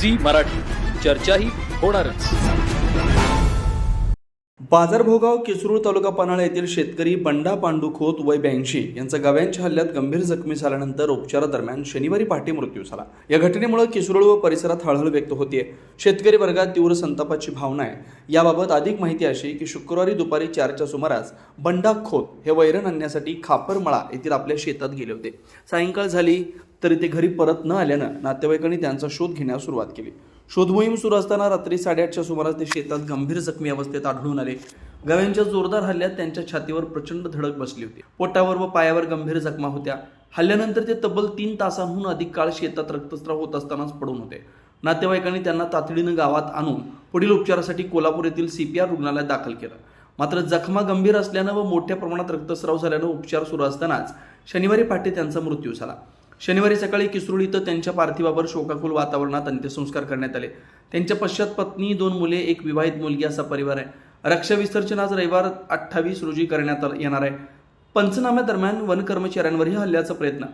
Zee Marathi. चर्चाही होणारच. बाजारभोगाव किसरूळ तालुका पन्हाळा येथील शेतकरी बंडा पांडू खोत वय ब्याऐंशी यांचा गव्यांच्या हल्ल्यात गंभीर जखमी झाल्यानंतर उपचारादरम्यान शनिवारी पहाटे मृत्यू झाला. या घटनेमुळे किसरूळ व परिसरात हळहळ व्यक्त होतीये. शेतकरी वर्गात तीव्र संतापाची भावना आहे. याबाबत अधिक माहिती अशी की शुक्रवारी दुपारी चारच्या सुमारास बंडा खोत हे वैरण आणण्यासाठी खापरमळा येथील आपल्या शेतात गेले होते. सायंकाळ झाली तरी ते घरी परत न आल्यानं नातेवाईकांनी त्यांचा शोध घेण्यास सुरुवात केली. शोध मोहीम सुरू असताना रात्री साडेआठच्या सुमारास ते शेतात गंभीर जखमी अवस्थेत आढळून आले. गव्यांच्या जोरदार हल्ल्यात त्यांच्या छातीवर प्रचंड धडक बसली होती. पोटावर व पायावर गंभीर जखमा होत्या. हल्ल्यानंतर ते तब्बल तीन तासांहून अधिक काळ शेतात रक्तस्राव होत असतानाच पडून होते. नातेवाईकांनी त्यांना तातडीनं गावात आणून पुढील उपचारासाठी कोल्हापूर येथील सीपीआर रुग्णालयात दाखल केलं. मात्र जखमा गंभीर असल्यानं व मोठ्या प्रमाणात रक्तस्राव झाल्यानं उपचार सुरू असतानाच शनिवारी पहाटे त्यांचा मृत्यू झाला. शनिवारी सकाळी किसरूड इथं त्यांच्या पार्थिवावर शोकाकुल वातावरणात अंत्यसंस्कार करण्यात आले. त्यांच्या पश्चात पत्नी दोन मुले एक विवाहित मुलगी असा परिवार आहे. रक्षा विसर्जन आज रविवार अठ्ठावीस रोजी करण्यात येणार आहे. पंचनाम्यादरम्यान वन कर्मचाऱ्यांवरही हल्ल्याचा प्रयत्न.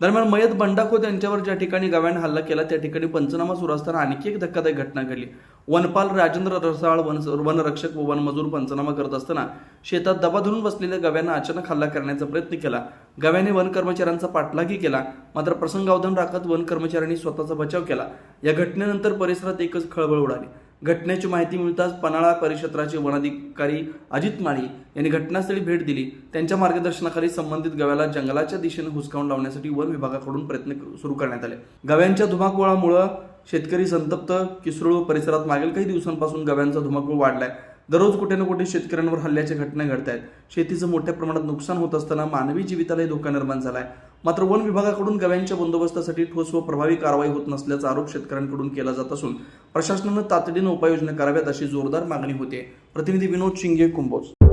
दरम्यान मयत बंडाखोत यांच्यावर ज्या ठिकाणी गव्यानं हल्ला केला त्या ठिकाणी पंचनामा सुरू असताना आणखी एक धक्कादायक घटना घडली. वनपाल राजेंद्र रसाळ वन वनरक्षक व वनमजूर पंचनामा करत असताना शेतात दबा धरून बसलेल्या गव्यांना अचानक हल्ला करण्याचा प्रयत्न केला. गव्याने वन कर्मचाऱ्यांचा पाठलागी केला. मात्र प्रसंगावधान राखत वन कर्मचाऱ्यांनी स्वतःचा बचाव केला. या घटनेनंतर परिसरात एकच खळबळ उडाली. घटनेची माहिती मिळताच पन्हाळा परिक्षेत्राचे वनाधिकारी अजित माळी यांनी घटनास्थळी भेट दिली. त्यांच्या मार्गदर्शनाखाली संबंधित गव्याला जंगलाच्या दिशेने हुसकावून लावण्यासाठी वन विभागाकडून प्रयत्न सुरू करण्यात आले. गव्यांच्या धुमाकुळामुळं शेतकरी संतप्त किसरूळ परिसरात मागील काही दिवसांपासून गव्यांचा धुमाकूळ वाढलाय. दररोज कुठे ना कुठे शेतकऱ्यांवर हल्ल्याच्या घटना घडत आहेत शेतीचं मोठ्या प्रमाणात नुकसान होत असताना मानवी जीवितालाही धोका निर्माण झाला आहे मात्र वन विभागाकडून गव्यांच्या बंदोबस्तासाठी ठोस व प्रभावी कारवाई होत नसल्याचा आरोप शेतकऱ्यांकडून केला जात असून प्रशासनानं तातडीनं उपाययोजना कराव्यात अशी जोरदार मागणी होते. प्रतिनिधी विनोद शिंगे कुंभोज.